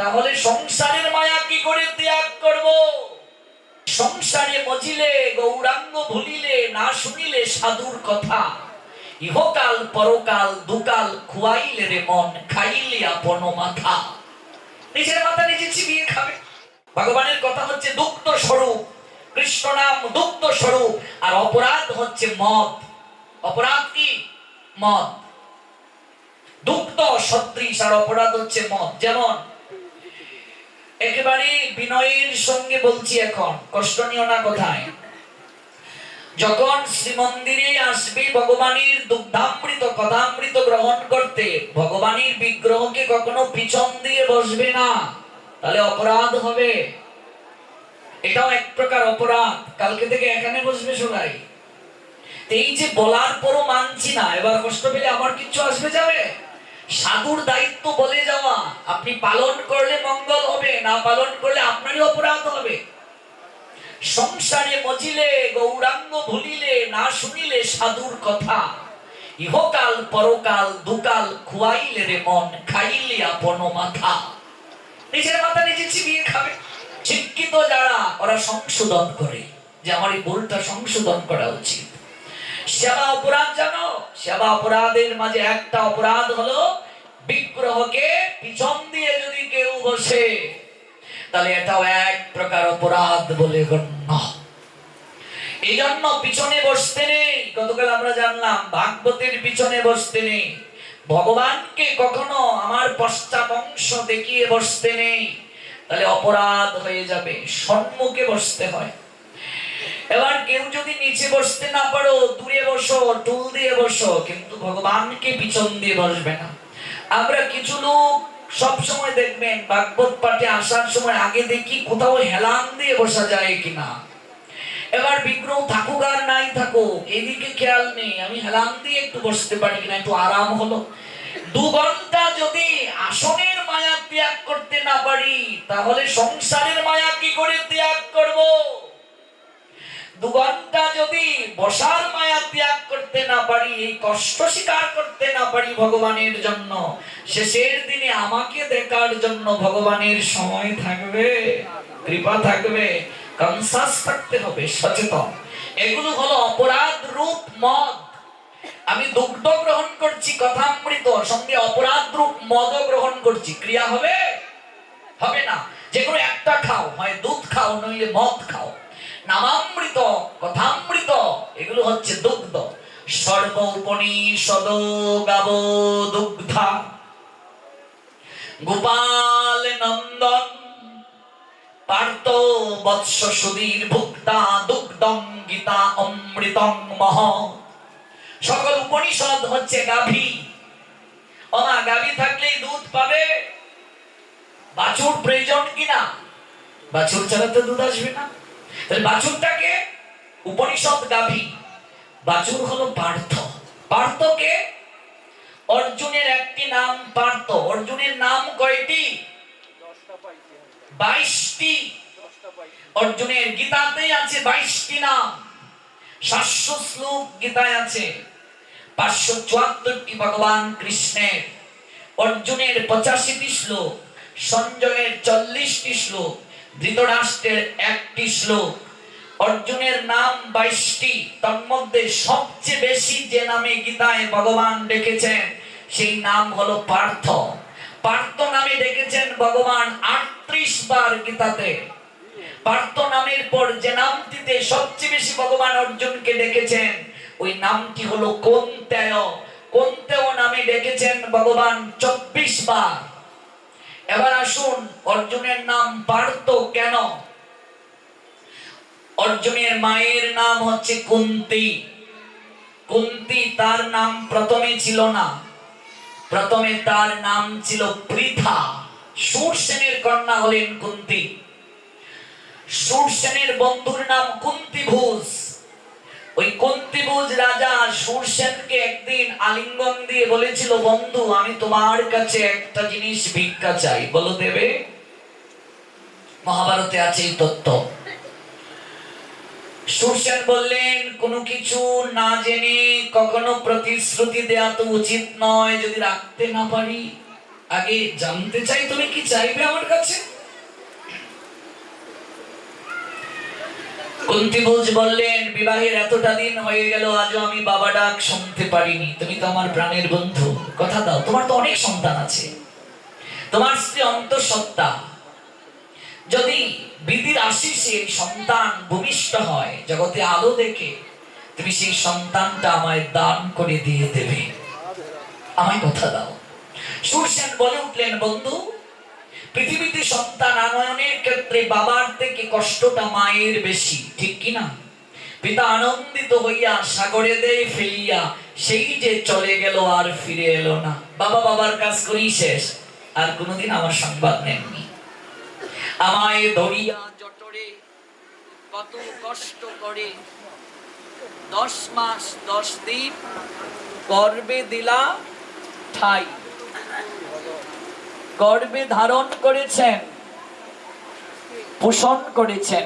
তাহলে সংসারের মায়া কি করে ত্যাগ করব? সংসারে মজিলে, গৌরাঙ্গ ভুলিলে, না শুনিলে সাধুর কথা। ইহকাল, পরকাল, দুকাল খুয়াইলে রে মন, খাইলে আপন মাথা। নিজের মাথা নিজে চিবিয়ে খাবে। ভগবানের কথা হচ্ছে দুগ্ধ স্বরূপ। কৃষ্ণ নাম দুগ্ধ স্বরূপ। আর অপরাধ হচ্ছে মদ। অপরাধ কি? মদ। দুগ্ধ সদৃশ আর অপরাধ হচ্ছে মদ। যেমন একেবারে বিনয়ের সঙ্গে বলছি এখন, কষ্ট নিও না কোথায়। যখন শ্রীমন্দিরে আসবে ভগবানের দুগ্ধামৃত কথামৃত গ্রহণ করতে, ভগবানের বিগ্রহকে কখনো পিছন দিয়ে বসবে না, তাহলে অপরাধ হবে। এটাও এক প্রকার অপরাধ, কালকে থেকে এখানে বসবে সবাই। এই যে বলার পরও মানছি না, এবার কষ্ট পেলে আমার কিছু আসবে যাবে? সাধুর দায়িত্ব বলে যাওয়া, আপনি পালন করলে মঙ্গল হবে, না পালন করলে আপনারই অপরাধ হবে। সংসারে মজিলে, গৌরাঙ্গ ভুলিলে, না শুনিলে সাধুর কথা। ইহকাল, পরকাল, দুকাল খুয়াইলে রে মন, খাইলে আপন মাথা। নিজের মাথা নিজে চিবিয়ে খাবে। শিক্ষিত যারা, ওরা সংশোধন করে। যে আমার এই ভুলটা সংশোধন করা উচিত। সেবা অপরাধ জানো? সেবা অপরাধের মাঝে একটা অপরাধ হলো বিগ্রহকে পিছন দিয়ে যদি কেউ বসে, তাহলে এটাও এক প্রকার অপরাধ বলে গণ্য। এই জন্য পিছনে বসতে নেই। গতকাল আমরা জানলাম, ভাগবতের পিছনে বসতে নেই। ভগবানকে কখনো আমার পশ্চাৎ অংশ দেখিয়ে বসতে নেই। তাহলে অপরাধ হয়ে যাবে। সম্মুখে বসতে হয়। এবার কেউ যদি নিচে বসতে না পারো, দূরে বসো টুল দিয়ে বসো, কিন্তু ভগবানকে পিছন দিয়ে বসবে না। আমরা কিছু লোক সব সময় দেখবেন, ভাগবত পাঠে আসার সময় আগে দেখি কোথাও হেলান দিয়ে বসা যায় কিনা। এবার বিগ্রহ থাকুক আর নাই থাকুক, এদিকে খেয়াল নেই, আমি হেলান দিয়ে একটু বসতে পারি কিনা, একটু আরাম হলো। দু ঘণ্টা যদি আসনের মায়া ত্যাগ করতে না পারি, তাহলে সংসারের মায়া কি করে ত্যাগ করব? দু যদি বসার মায়া ত্যাগ করতে না পারি, এই কষ্ট স্বীকার করতে না পারি ভগবানের জন্য, শেষের দিনে আমাকে দেখার জন্য ভগবানের সময় থাকবে, কৃপা থাকবে, কনসাস থাকতে হবে, সচেতন। এগুলো হলো অপরাধ রূপ মদ। আমি দুগ্ধ গ্রহণ করছি, কথামৃত, সঙ্গে অপরাধ রূপ মদ গ্রহণ করছি। ক্রিয়া হবে? হবে না। যে কোনো একটা খাও, হয় দুধ খাও, নইলে মদ খাও। নামামৃত কথামৃত এগুলো হচ্ছে দুগ্ধ। সর্ব উপনিষদ গাব দুগ্ধা। গোপাল নন্দন, পার্থ বৎস সুধীর ভুক্তা দুগ্ধং গীতা অমৃতং মহ। সকল উপনিষদ হচ্ছে গাভী। ওমা গাভী থাকলেই দুধ পাবে। বাছুর প্রয়োজন কিনা? বাছুর ছাড়া তো দুধ আসবে না। তাহলে বাছুরটাকে উপনিষদ গাভী। বাছুর হলো পার্থ। পার্থকে অর্জুনের একটি নাম পার্থ। অর্জুনের নাম কয়টি? বাইশটি। অর্জুনের গীতাতেই আছে বাইশটি নাম। সাতশো শ্লোক গীতায় আছে। পাঁচশো চুয়াত্তরটি ভগবান কৃষ্ণের। অর্জুনের পঁচাশিটি শ্লোক সঞ্জয়ের চল্লিশটি শ্লোক ধৃতরাষ্ট্রের একটি শ্লোক, অর্জুনের নাম বাইশটি তন্মধ্যে সবচেয়ে বেশি যে নামে গীতায় ভগবান ডেকেছেন, সেই নাম হলো পার্থ। পার্থ নামে ডেকেছেন ভগবান আটত্রিশ বার গীতাতে। পার্থ নামের পর যে নামটিতে সবচেয়ে বেশি ভগবান অর্জুনকে ডেকেছেন, ওই নামটি হলো কোন্তেয়। কোন্তেয় নামে ডেকেছেন ভগবান চব্বিশ বার। এবার আসুন, অর্জুনের নাম পার্থ কেন? অর্জুনের মায়ের নাম হচ্ছে কুন্তি। কুন্তি তার নাম প্রথমে ছিল না। প্রথমে তার নাম ছিল পৃথা। সুরসেনের কন্যা হলেন কুন্তি। সুরসেনের বন্ধুর নাম কুন্তিভুজ ওই কুন্তিভুজ রাজা সুরসেনকে একদিন আলিঙ্গন দিয়ে বলেছিল, বন্ধু, আমি তোমার কাছে একটা জিনিস ভিক্ষা চাই। বলো দেবে। মহাভারতে আছে এই তত্ত্ব। সুরসেন বললেন, কোনো কিছু না জেনে কখনো প্রতিশ্রুতি দেওয়া তো উচিত নয়, যদি রাখতে না পারি। আগে জানতে চাই, তুমি কি চাইবে আমার কাছে? কুন্তিভোজ বললেন, বিবাহের এতটা দিন হয়ে গেল, আজও আমি বাবা ডাক শুনতে পারিনি। তুমি তো আমার প্রাণের বন্ধু। কথা দাও, তোমার তো অনেক সন্তান আছে। তোমার স্ত্রী অন্তঃসত্ত্বা। যদি বিধির আশিসে সন্তান ভূমিষ্ঠ হয়, জগতে আলো দেখে, তুমি সেই সন্তানটা আমায় দান করে দিয়ে দেবে। আমায় কথা দাও। সুরসেন বলে উঠলেন, বন্ধু পৃথিবীতে সন্তান আনয়নের ক্ষেত্রে বাবার থেকে কষ্টটা মায়ের বেশি, ঠিক কি না? পিতা আনন্দিত হইয়া সাগরে দেয় ফেলিয়া, সেই যে চলে গেল আর ফিরে এলো না। বাবা বাবার কাজ করি শেষ, আর কোনোদিন আমার সংবাদ নেননি। আমায় ধরিয়া জটরে কত কষ্ট করে দশ মাস, দশ দিন গর্বে দিলা ঠাই। গর্বে ধারণ করেছেন, পোষণ করেছেন,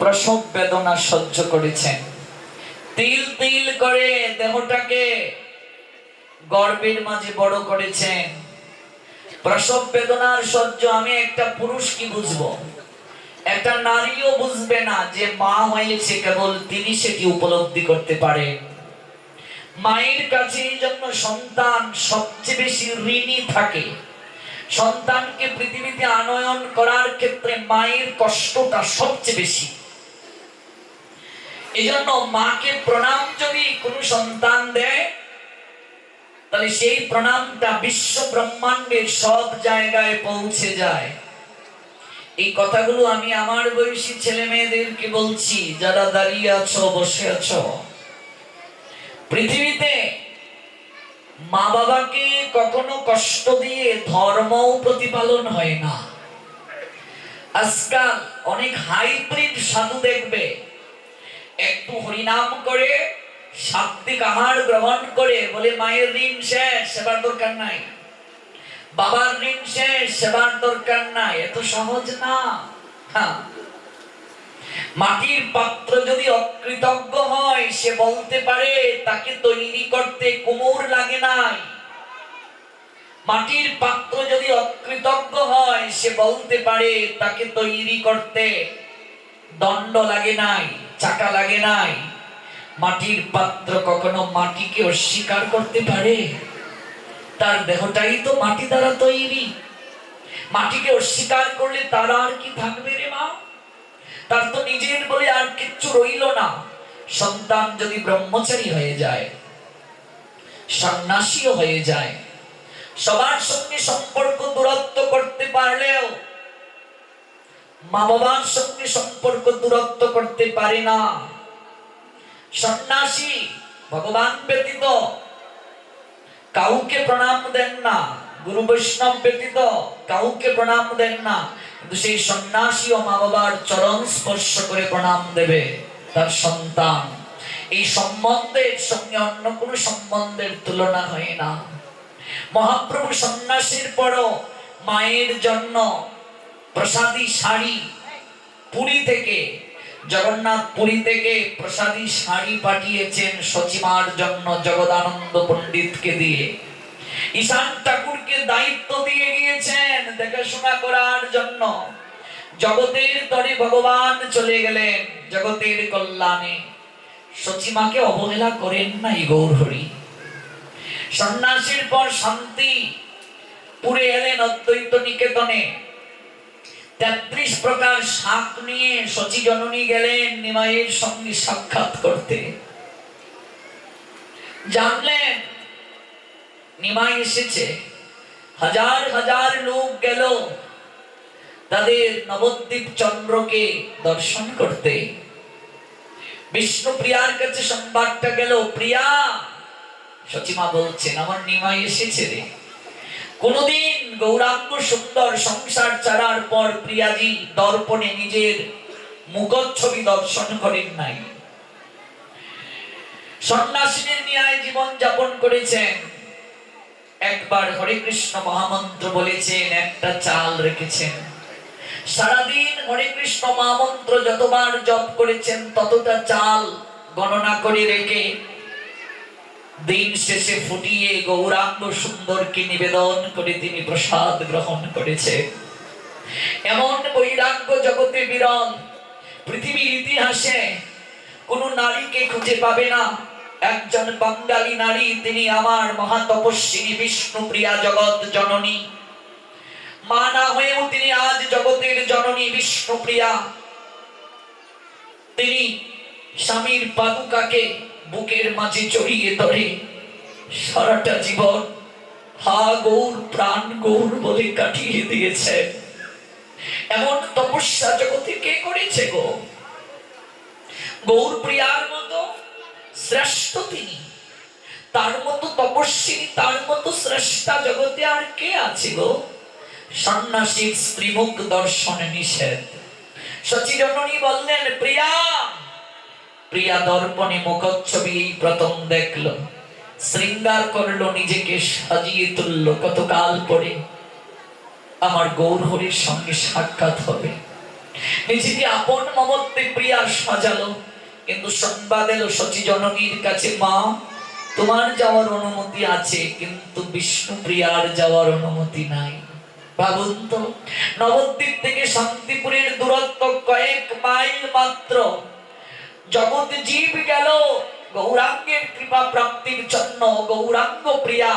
প্রসব বেদনা সহ্য করেছেন। তিল তিল করে দেহটাকে গর্বের মাঝে বড় করেছেন। প্রসব বেদনার সহ্য আমি একটা পুরুষ কি বুঝব? একটা নারীও বুঝবে না যে মা হয়েছে কেবল তিনি সেটি উপলব্ধি করতে পারেন। মায়ের কাছে এই সন্তান সবচেয়ে বেশি ঋণী থাকে, সন্তানকে পৃথিবীতে আনয়ন করার ক্ষেত্রে মায়ের কষ্টটা সবচেয়ে বেশি। এই জন্য মাকে প্রণাম যদি কোনো সন্তান দেয়, তাহলে সেই প্রণামটা বিশ্ব ব্রহ্মাণ্ডের সব জায়গায় পৌঁছে যায়। এই কথাগুলো আমি আমার বয়সী ছেলে মেয়েদেরকে বলছি, যারা দাঁড়িয়ে আছো, বসে আছো। পৃথিবীতে মা বাবাকে কখনো কষ্ট দিয়ে ধর্মও প্রতিপালন হয় না। আজকাল অনেক হাইব্রিড সাধু দেখবে, একটু হরিনাম করে সাত্বিক আহার গ্রহণ করে, বলে, মায়ের ঋণ শেষ, সেবার দরকার নাই। বাবার ঋণ শেষ, সেবার দরকার নাই। এত সহজ না। হ্যাঁ। মাটির পাত্র যদি অকৃতজ্ঞ হয়, সে বলতে পারে, তাকে তৈরি করতে কুমোর লাগে নাই। মাটির পাত্র যদি অকৃতজ্ঞ হয়, সে বলতে পারে, তাকে তৈরি করতে দণ্ড লাগে নাই, চাকা লাগে নাই। মাটির পাত্র কখনো মাটিকে অস্বীকার করতে পারে? তার দেহটাই তো মাটি দ্বারা তৈরি। মাটিকে অস্বীকার করলে তার আর কি থাকবে রে মা? তার তো নিজের বলে আর কিচ্ছু রইল না। সন্তান যদি ব্রহ্মচারী হয়ে যায়, সন্ন্যাসীও হয়ে যায়, সবার সঙ্গে সম্পর্ক দূরত্ব করতে পারলেও মা বাবার সঙ্গে সম্পর্ক দূরত্ব করতে পারে না। সন্ন্যাসী ভগবান ব্যতীত কাউকে প্রণাম দেন না। গুরু বৈষ্ণব ব্যতীত কাউকে প্রণাম দেন না। কিন্তু সেই সন্ন্যাসী ও মা বাবার চরণ স্পর্শ করে প্রণাম দেবে তার সন্তান। এই সম্বন্ধের সঙ্গে অন্য কোনো সম্বন্ধের তুলনা হয় না। মহাপ্রভু সন্ন্যাসীর পরও মায়ের জন্য প্রসাদী শাড়ি পুরী থেকে জগন্নাথ পুরী থেকে প্রসাদী শাড়ি পাঠিয়েছেন সচিমার জন্য জগদানন্দ পণ্ডিতকে দিয়ে। ঈশান ঠাকুরকে দায়িত্ব দিয়ে গিয়েছেন দেখাশোনা করার জন্য। জগতের তরে ভগবান চলে গেলেন জগতের কল্যাণে। সচিমাকে অবহেলা করেন সন্ন্যাসীর পর শান্তি, পুরে এলেন অদ্বৈত নিকেতনে। তেত্রিশ প্রকার শাক নিয়ে সচি জননী গেলেন নিমাইয়ের সঙ্গে সাক্ষাৎ করতে। জানলেন নিমাই এসেছে। হাজার হাজার লোক গেল তাদের নবদ্বীপ চন্দ্রকে দর্শন করতে। বিষ্ণু প্রিয়ার কাছে সংবাদটা গেল, প্রিয়া সচিমা বলছেন, আমার নিমাই এসেছে রে। কোনদিন গৌরাঙ্গ সুন্দর সংসার ছাড়ার পর প্রিয়াজি দর্পণে নিজের মুখচ্ছবি দর্শন করেন নাই। সন্ন্যাসীদের ন্যায় জীবন যাপন করেছেন। একবার হরে কৃষ্ণ মহামন্ত্র বলেছেন, একটা চাল রেখেছেন। সারাদিন হরে কৃষ্ণ মহামন্ত্র যতবার জপ করেছেন, ততটা চাল গণনা করে রেখে দিন শেষে ফুটিয়ে গৌরাঙ্গ সুন্দরকে নিবেদন করে তিনি প্রসাদ গ্রহণ করেছে এমন বৈরাগ্য জগতে বিরল, পৃথিবীর ইতিহাসে কোন নারীকে খুঁজে পাবে না। একজন বাঙালি নারী, তিনি আমার মহাতপস্বিনী বিষ্ণুপ্রিয়া জগৎ জননী। মা না হয়েও তিনি আজ জগতের জননী বিষ্ণুপ্রিয়া তিনি স্বামীর পাদুকাকে বুকের মাঝে জড়িয়ে ধরে, সারাটা জীবন হা গৌর, প্রাণ গৌর বলে কাটিয়ে দিয়েছে। এমন তপস্যা জগতে কে করেছে গো? গৌর প্রিয়ার মতো শ্রেষ্ঠ তিনি। তার মতো তপস্বিনী তার মতো শ্রেষ্ঠা জগতে আর কে আছে গো সন্ন্যাসীর স্ত্রীমুখ দর্শনে নিষেধ। সচিরমণি বললেন, প্রিয়া প্রিয়া দর্পণে মুখচ্ছবি এই প্রথম দেখল। শৃঙ্গার করল নিজেকে সাজিয়ে তুললো কতকাল পরে। আমার গৌর হরির সঙ্গে সাক্ষাৎ হবে। নিজেকে আপন মমত্বে প্রিয়া সাজালো। কিন্তু সংবাদ এলো সচি জননীর কাছে মা, তোমার যাওয়ার অনুমতি আছে, কিন্তু বিষ্ণু প্রিয়ার যাওয়ার অনুমতি নাই। ভাবুন তো, নবদ্বীপ থেকে শান্তিপুরের দূরত্ব কয়েক মাইল মাত্র। জীব গেল, গৌরাঙ্গের কৃপা প্রাপ্তির জন্য গৌরাঙ্গ প্রিয়া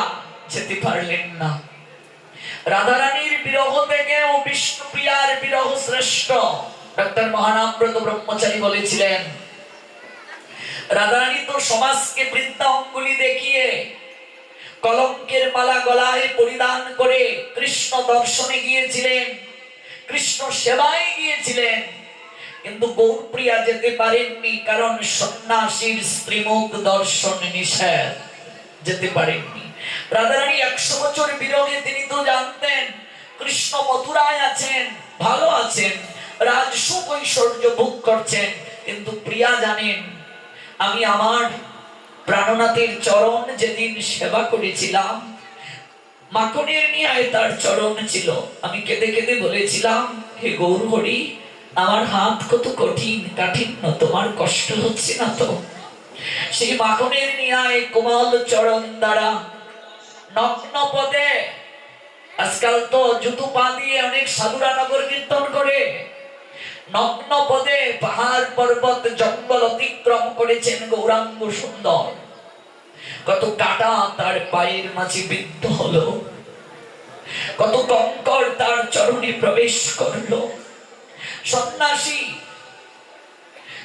যেতে পারলেন না। রাধারানীর বিরহ থেকেও বিষ্ণু প্রিয়ার বিরহ শ্রেষ্ঠ। ডক্টর মহানাম্রত ব্রহ্মচারী বলেছিলেন রাধারানী তো সমাজকে বৃদ্ধা অঙ্গুলি দেখিয়ে কলঙ্কের মালা গলায় পরিধান করে কৃষ্ণ দর্শনে গিয়েছিলেন, কৃষ্ণ সেবায় গিয়েছিলেন। কিন্তু গৌরপ্রিয়া যেতে পারেননি কারণ সন্ন্যাসীর স্ত্রীমুখ দর্শন নিষেধ, যেতে পারেননি। রাধারানী একশো বছর বিরোধে তিনি তো জানতেন, কৃষ্ণ মথুরায় আছেন, ভালো আছেন রাজ সুখ ঐশ্বর্য ভোগ করছেন, কিন্তু প্রিয়া জানেন আমি আমার প্রাণনাথের চরণ যেদিন সেবা করেছিলাম মাখনের নিয়ে তার চরণ ছিল। আমি কেঁদে কেঁদে বলেছিলাম, হে গৌর হরি আমার হাত কত কঠিন কাঠিন্য তোমার কষ্ট হচ্ছে না তো? সেই মাখনের নিয়ায় কোমল চরণ দ্বারা নগ্ন পদে আজকাল তো জুতু পা দিয়ে অনেক সাধুরা নগর কীর্তন করে। নগ্ন পদে পাহাড় পর্বত জঙ্গল অতিক্রম করেছেন গৌরাঙ্গ সুন্দর। কত কাটা তার পায়ের মাঝে বিদ্ধ হলো। কত কঙ্কর তার চরণে প্রবেশ করল। সন্ন্যাসী,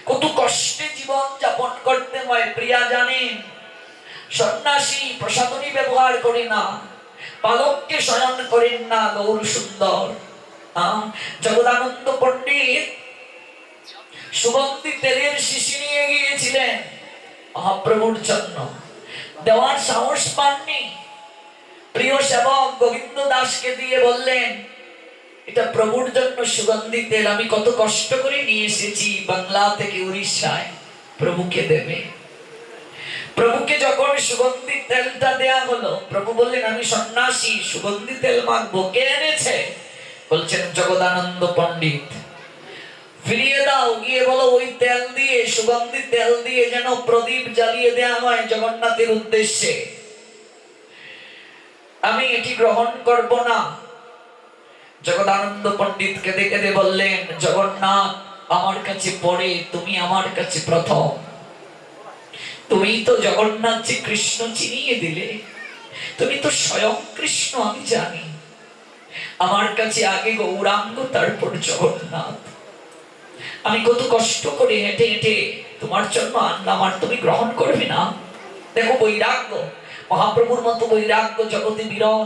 কত কষ্টে জীবন যাপন করতে হয় প্রিয়া জানেন। সন্ন্যাসী প্রসাদনী ব্যবহার করে না, পালককে শয়ন করেন না গৌর সুন্দর। জগদানন্দ পণ্ডিত সুগন্ধি তেলের শিশি নিয়ে গিয়েছিলেন মহাপ্রভুর জন্য। দেওয়ার সাহস পাননি। প্রিয় সেবক গোবিন্দ দাসকে দিয়ে বললেন, এটা প্রভুর জন্য সুগন্ধি তেল, আমি কত কষ্ট করে নিয়ে এসেছি বাংলা থেকে উড়িষ্যায়। প্রভুকে দেবে। প্রভুকে যখন সুগন্ধি তেলটা দেয়া হলো, প্রভু বললেন, আমি সন্ন্যাসী, সুগন্ধি তেল মাখবো। কে এনেছে? বলছেন, জগদানন্দ পণ্ডিত, ফিরিয়ে দাও, গিয়ে বলো ওই তেল দিয়ে, সুগন্ধি তেল দিয়ে যেন প্রদীপ জ্বালিয়ে দেয়া হয় জগন্নাথের উদ্দেশ্যে। আমি এটি গ্রহণ করব না। জগদানন্দ পণ্ডিত কেঁদে কেঁদে বললেন, জগন্নাথ, আমার কাছে পড়ে, তুমি আমার কাছে প্রথম। তুমি তো জগন্নাথ যে কৃষ্ণ চিনিয়ে দিলে, তুমি তো স্বয়ং কৃষ্ণ, আমি জানি। আমার কাছে আগে গৌরাঙ্গ, তারপর জগন্নাথ। আমি কত কষ্ট করে হেঁটে হেঁটে তোমার জন্য আনলাম, আর তুমি গ্রহণ করবে না। দেখো বৈরাগ্য, মহাপ্রভুর মতো বৈরাগ্য জগতে বিরল।